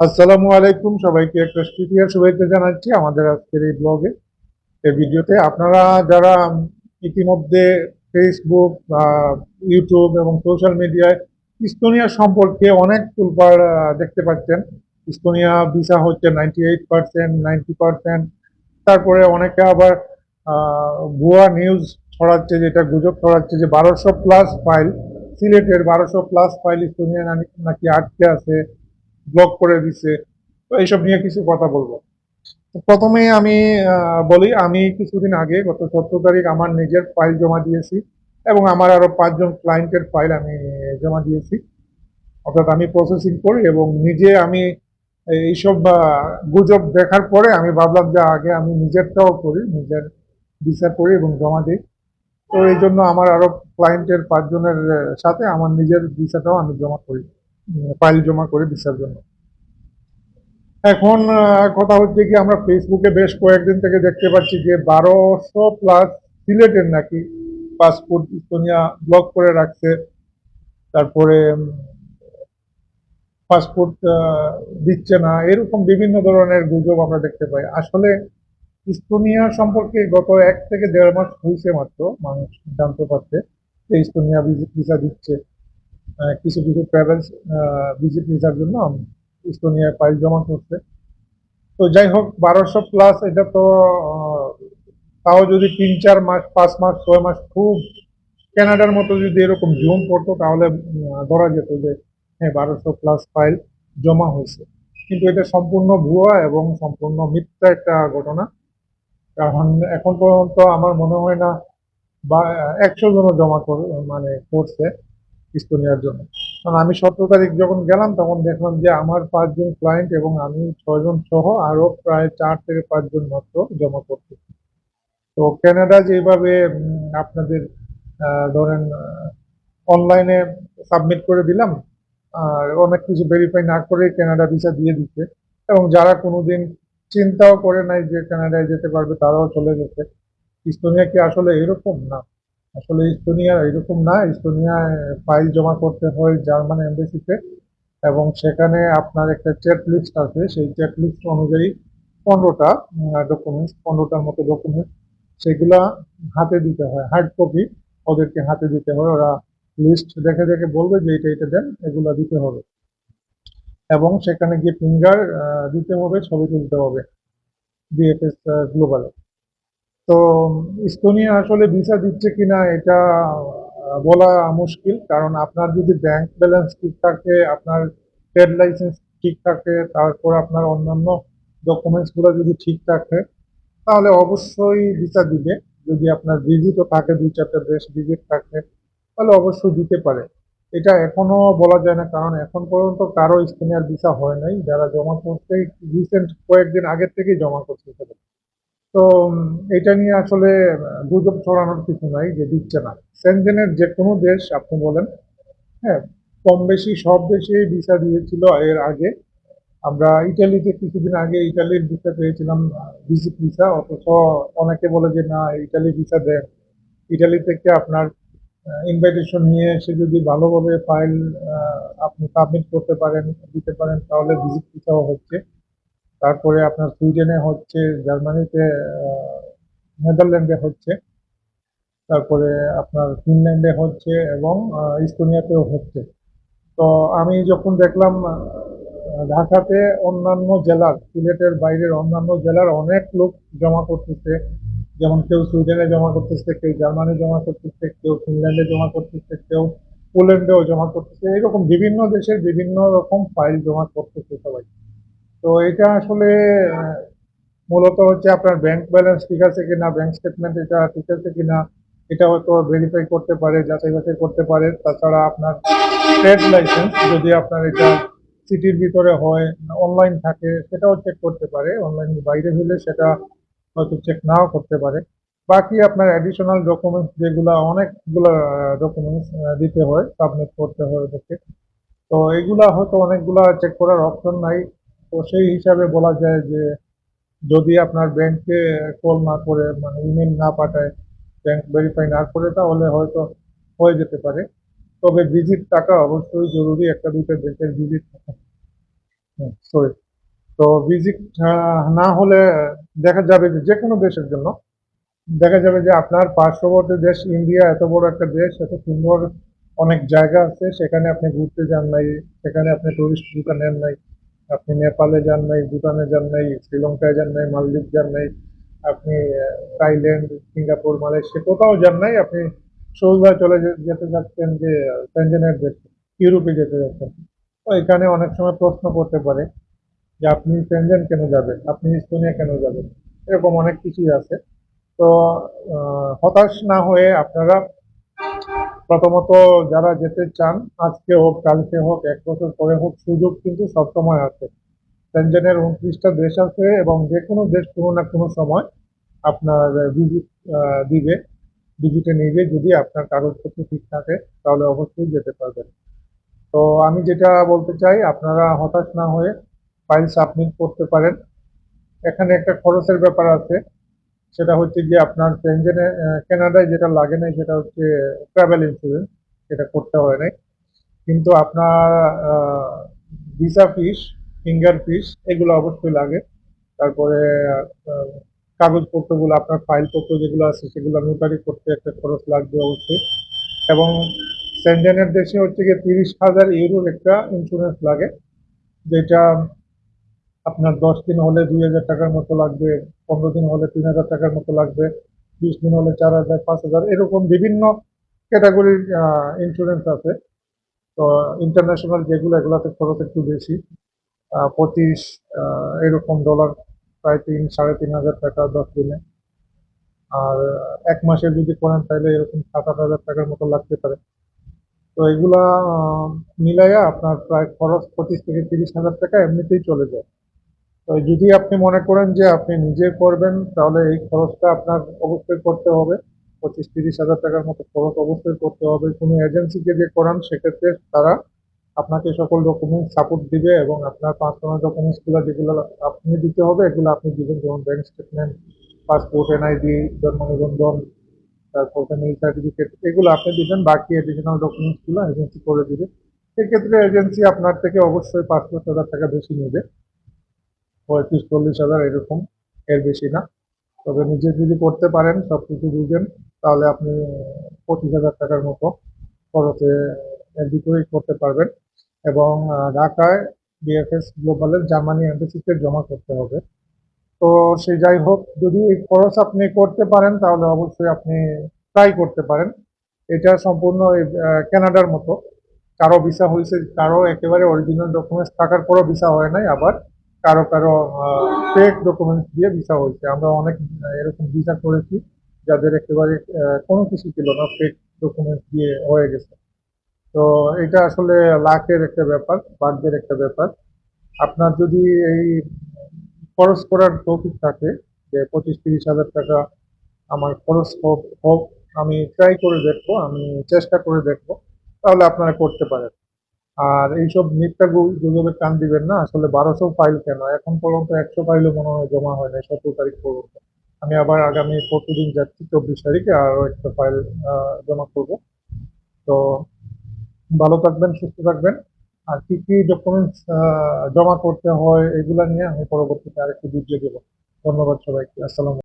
আসসালামু আলাইকুম সবাইকে, একটা স্টুডিয়ার শুভেচ্ছা জানাচ্ছি আমাদের আজকের এই ব্লগে এই ভিডিওতে আপনারা যারা ইতিমধ্যে ফেসবুক ইউটিউব এবং সোশ্যাল মিডিয়ায় ইস্তোনিয়া সম্পর্কে অনেক তুলপার দেখতে পাচ্ছেন। ইস্তোনিয়া ভিসা হচ্ছে ninety eight percent ninety percent তারপরে অনেকে আবার ভুয়া নিউজ ছড়াচ্ছে, যেটা গুজব ছড়াচ্ছে যে বারোশো প্লাস ফাইল সিলেটের বারোশো প্লাস ফাইল ইস্তোনিয়া নাকি আটকে আছে। ব্লক করে দিছে, তো এইসব নিয়ে কিছু কথা বলব। প্রথমে আমি বলি, আমি কিছুদিন আগে, গত সতেরো তারিখ আমার নিজের ফাইল জমা দিয়েছি এবং আমার আরও পাঁচজন ক্লায়েন্টের ফাইল আমি জমা দিয়েছি। অর্থাৎ আমি প্রসেসিং করি এবং নিজে আমি এইসব গুজব দেখার পরে আমি ভাবলাম যে আগে আমি নিজেরটাও করি, নিজের বিচার করি এবং জমা দিই। তো এই জন্য আমার আরও ক্লায়েন্টের পাঁচজনের সাথে আমার নিজের ভিসাটাও আমি জমা করি ফাইল জমা করি ভিসার জন্য। এখন কথা হচ্ছে কি, আমরা ফেসবুকে বেশ কয়েকদিন থেকে দেখতে পাচ্ছি যে বারোশো প্লাস সিলেটের নাকি পাসপোর্ট ইস্তোনিয়া ব্লক করে রাখছে। তারপরে পাসপোর্ট দিচ্ছে না। এরকম বিভিন্ন ধরনের গুজব আমরা দেখতে পাই। আসলে ইস্তোনিয়া সম্পর্কে গত এক থেকে দেড় মাস হয়েছে মাত্র, মানুষ জানতে পারছে যে ইস্তোনিয়া ভিসা দিচ্ছে। কিছু কিছু ট্রাভেলস ভিজিট ভিসার জন্য ইস্তোনিয়া ফাইল জমা করছে। তো যাই হোক, বারোশো প্লাস এটা তো তাও যদি তিন, চার মাস, পাঁচ মাস, ছয় মাস খুব কানাডার মতো যদি এরকম জুম পড়তো তাহলে ধরা যেত যে হ্যাঁ বারোশো প্লাস ফাইল জমা হয়েছে। কিন্তু এটা সম্পূর্ণ ভুয়া এবং সম্পূর্ণ মিথ্যা একটা ঘটনা। কারণ এখন পর্যন্ত আমার মনে হয় না, বা, একশো জনও জমা মানে করছে ইস্তোনিয়ার জন্য। কারণ আমি সতেরো তারিখ যখন গেলাম, তখন দেখলাম যে আমার পাঁচজন ক্লায়েন্ট এবং আমি ছয়জন সহ আরও প্রায় চার থেকে পাঁচজন মাত্র জমা করতে তো কানাডা যেভাবে আপনাদের ধরেন অনলাইনে সাবমিট করে দিলাম, আর অনেক কিছু ভেরিফাই না করে কানাডা ভিসা দিয়ে দিচ্ছে, এবং যারা কোনোদিন চিন্তাও করে নাই যে কানাডায় যেতে পারবে, তারাও চলে গেছে। ইস্তোনিয়া কি আসলে এরকম? না। আসলে ইস্তোনিয়া এরকম না ইস্তোনিয়ায় ফাইল জমা করতে হয় জার্মান এমবেসিতে এবং সেখানে আপনার একটা চেক লিস্ট আছে, সেই চেক লিস্ট অনুযায়ী পনেরোটা ডকুমেন্টস পনেরোটার মতো ডকুমেন্টস সেগুলা হাতে দিতে হয় হার্ড কপি ওদেরকে হাতে দিতে হয়, ওরা লিস্ট দেখে দেখে বলবে যে এটা এটা দেন, এগুলো দিতে হবে। এবং সেখানে গিয়ে ফিঙ্গার দিতে হবে, ছবি তুলতে হবে বিএফএস গ্লোবালে তো, ইস্তোনিয়া আসলে ভিসা দিচ্ছে কিনা এটা বলা মুশকিল। কারণ আপনার যদি ব্যাংক ব্যালেন্স ঠিক থাকে, আপনার ট্রেড লাইসেন্স ঠিক থাকে, তারপর আপনার অন্যান্য ডকুমেন্টসগুলো যদি ঠিক থাকে, তাহলে অবশ্যই ভিসা দিবে। যদি আপনার ভিজিটও থাকে দুই চারটা দেশ ভিজিট থাকে, তাহলে অবশ্যই দিতে পারে। এটা এখনও বলা যায় না, কারণ এখন পর্যন্ত কারও ইস্তোনিয়ার ভিসা হয় নাই। যারা জমা করতে রিসেন্ট কয়েকদিন আগের থেকেই জমা করছে। তো এটা নিয়ে আসলে গুজব ছড়ানোর কিছু নাই, যে দিচ্ছে না। সেনজেনের যে কোনো দেশ, আপনি বলেন হ্যাঁ কম বেশি সব দেশেই ভিসা দিয়েছিল এর আগে। আমরা ইটালিতে কিছুদিন আগে ইটালির ভিসা পেয়েছিলাম, ভিজিট ভিসা, অথচ অনেকে বলে যে, না, ইটালি ভিসা দেন। ইটালি থেকে আপনার ইনভাইটেশন নিয়ে এসে যদি ভালোভাবে ফাইল আপনি সাবমিট করতে পারেন, দিতে পারেন, তাহলে ভিজিট ভিসাও হচ্ছে। তারপরে আপনার সুইডেনে হচ্ছে, জার্মানিতে নেদারল্যান্ডে হচ্ছে, তারপরে আপনার ফিনল্যান্ডে হচ্ছে এবং ইস্তোনিয়াতেও হচ্ছে। তো আমি যখন দেখলাম ঢাকাতে অন্যান্য জেলার, সিলেটের বাইরের অন্যান্য জেলার অনেক লোক জমা করতেছে, যেমন কেউ সুইডেনে জমা করতেছে, কেউ জার্মানি জমা করতেছে, কেউ ফিনল্যান্ডে জমা করতেছে, কেউ পোল্যান্ডেও জমা করতেছে, এরকম বিভিন্ন দেশের বিভিন্ন রকম ফাইল জমা করতেছে সবাই। তো এটা আসলে মূলত হচ্ছে আপনার ব্যাংক ব্যালেন্স ঠিক আছে কিনা ব্যাংক স্টেটমেন্ট এটা ঠিক আছে কিনা এটা হয়তো ভেরিফাই করতে পারে, যাচাই বাছাই করতে পারে। তাছাড়া আপনার ট্রেড লাইসেন্স যদি আপনার এটা সিটির ভিতরে হয় অনলাইন থাকে, সেটাও চেক করতে পারে। অনলাইন বাইরে হলে সেটা হয়তো চেক নাও করতে পারে। বাকি আপনার অ্যাডিশনাল ডকুমেন্টস যেগুলো, অনেকগুলো ডকুমেন্টস দিতে হয় সাবমিট করতে হয় ওদেরকে। তো এগুলা হয়তো অনেকগুলা চেক করার অপশন নাই। তো সেই হিসাবে বলা যায় যে যদি আপনার ব্যাংকে কল না করে মানে ইমেল না পাঠায় ব্যাংক ভেরিফাই না করে, তাহলে হয়তো হয়ে যেতে পারে। তবে ভিজিট টাকা অবশ্যই জরুরি, একটা দুইটা দেশের ভিজিট থাকা। সরি তো ভিজিট না হলে দেখা যাবে যে যে কোনো দেশের জন্য, দেখা যাবে যে আপনার পার্শ্ববর্তী দেশ ইন্ডিয়া এত বড় একটা দেশ, এত সুন্দর অনেক জায়গা আছে, সেখানে আপনি ঘুরতে যান নাই, সেখানে আপনি টুরিস্ট ভিসা নেন নাই আপনি নেপালে যান নাই, ভুটানে যান নাই, শ্রীলঙ্কায় যান নাই, মালদ্বীপ যান নাই, আপনি থাইল্যান্ড, সিঙ্গাপুর, মালয়েশিয়া কোথাও যান নাই, আপনি সহজভাবে চলে যেতে যাচ্ছেন যে ট্যানজেনের দেশে, ইউরোপে যেতে যাচ্ছেন। তো এখানে অনেক সময় প্রশ্ন করতে পারে যে আপনি ট্যানজেন কেন যাবেন, আপনি ইস্তোনিয়া কেন যাবেন, এরকম অনেক কিছুই আছে। তো হতাশ না হয়ে আপনারা প্রথমত যারা যেতে চান, আজকে হোক, কালকে হোক, এক বছর পরে হোক, সুযোগ কিন্তু সবসময় আছে। ট্যানজেনের উনত্রিশটা দেশ আছে এবং যে কোনো দেশ কোনো না কোনো সময় আপনার ভিজিট দিবে ভিজিটে নিবে যদি আপনার কাগজপত্র ঠিক থাকে, তাহলে অবশ্যই যেতে পারবেন। তো আমি যেটা বলতে চাই, আপনারা হতাশ না হয়ে ফাইল সাবমিট করতে পারেন। এখানে একটা খরচের ব্যাপার আছে। সেটা হচ্ছে যে আপনার পেনজেনে কানাডায় যেটা লাগে না সেটা হচ্ছে ট্রাভেল ইন্স্যুরেন্স সেটা করতে হয় নাই। কিন্তু আপনার ভিসা ফিস ফিঙ্গার ফিস এগুলো অবশ্যই লাগে। তারপরে কাগজপত্রগুলো, আপনার ফাইলপত্র যেগুলো আছে, সেগুলো নোটারি করতে একটা খরচ লাগবে অবশ্যই। এবং সেন্ডেনের দেশে হচ্ছে গিয়ে তিরিশ হাজার ইউরোর একটা ইন্স্যুরেন্স লাগে, যেটা আপনার দশ দিন হলে দুই হাজার টাকার মতো লাগবে, পনেরো দিন হলে তিন হাজার টাকার মতো লাগবে, বিশ দিন হলে চার হাজার, পাঁচ হাজার, এরকম বিভিন্ন ক্যাটাগরির ইন্স্যুরেন্স আছে। তো ইন্টারন্যাশনাল যেগুলো, এগুলোতে খরচ একটু বেশি পঁচিশ এরকম ডলার প্রায় তিন, সাড়ে তিন হাজার টাকা দশ দিনে। আর এক মাসে যদি করেন তাহলে এরকম সাত, আট হাজার টাকার মতো লাগতে পারে। তো এগুলা মিলাইয়া আপনার প্রায় খরচ পঁচিশ থেকে তিরিশ হাজার টাকা এমনিতেই চলে যায়। যদি আপনি মনে করেন যে আপনি নিজে করবেন, তাহলে এই খরচটা আপনার অবশ্যই করতে হবে। পঁচিশ, তিরিশ হাজার টাকার মতো খরচ অবশ্যই করতে হবে। কোনো এজেন্সিকে যে করান, সেক্ষেত্রে তারা আপনাকে সকল ডকুমেন্টস সাপোর্ট দিবে এবং আপনার পার্সোনাল ডকুমেন্টসগুলো যেগুলো আপনি দিতে হবে, এগুলো আপনি দিবেন। যেমন ব্যাংক স্টেটমেন্ট পাসপোর্ট এনআইডি জন্ম নিবন্ধন, তারপর ফ্যামিলি সার্টিফিকেট এগুলো আপনি দিবেন। বাকি এডিশনাল ডকুমেন্টসগুলো এজেন্সি করে দিবে। সেক্ষেত্রে এজেন্সি আপনার থেকে অবশ্যই পাঁচ পাঁচ হাজার টাকা বেশি নেবে। পঁয়ত্রিশ, চল্লিশ হাজার এরকম এর বেশি না। তবে নিজে যদি করতে পারেন সব কিছু বুঝেন তাহলে আপনি পঁচিশ হাজার টাকার মতো খরচে ভিতরেই করতে পারবেন। এবং ঢাকায় বিএফএস গ্লোবালের জার্মানি এম্বাসিতে জমা করতে হবে। তো সে যাই হোক, যদি এই খরচ আপনি করতে পারেন, তাহলে অবশ্যই আপনি ট্রাই করতে পারেন। এটা সম্পূর্ণ কানাডার মতো। কারও ভিসা হয়েছে কারও একেবারে অরিজিনাল ডকুমেন্টস থাকার পরও ভিসা হয় নাই আবার। কারও কারও ফেক ডকুমেন্টস দিয়ে ভিসা হয়েছে। আমরা অনেক এরকম ভিসা করেছি যাদের একেবারে কোনো কিছু ছিল না ফেক ডকুমেন্টস দিয়ে হয়ে গেছে। তো এটা আসলে লাখের একটা ব্যাপার, ভাগ্যের একটা ব্যাপার। আপনার যদি এই খরচ করার তৌফিক থাকে, যে পঁচিশ তিরিশ হাজার টাকা আমার খরচ হোক হোক, আমি ট্রাই করে দেখব, আমি চেষ্টা করে দেখব, তাহলে আপনারা করতে পারেন। আর এইসব মিথ্যা গু- গুজবে কান দিবেন না। আসলে বারোশো ফাইল কেন? এখন পর্যন্ত একশো ফাইলও মনে হয় জমা হয় নাই সতেরো তারিখ পর্যন্ত। আমি আবার আগামী প্রতিদিন যাচ্ছি, চব্বিশ তারিখে আরও একটা ফাইল জমা করব। তো ভালো থাকবেন, সুস্থ থাকবেন। আর কি কি ডকুমেন্টস জমা করতে হয়, এগুলা নিয়ে আমি পরবর্তীতে আরেকটু ভিডিও দেবো। ধন্যবাদ সবাইকে। আসসালাম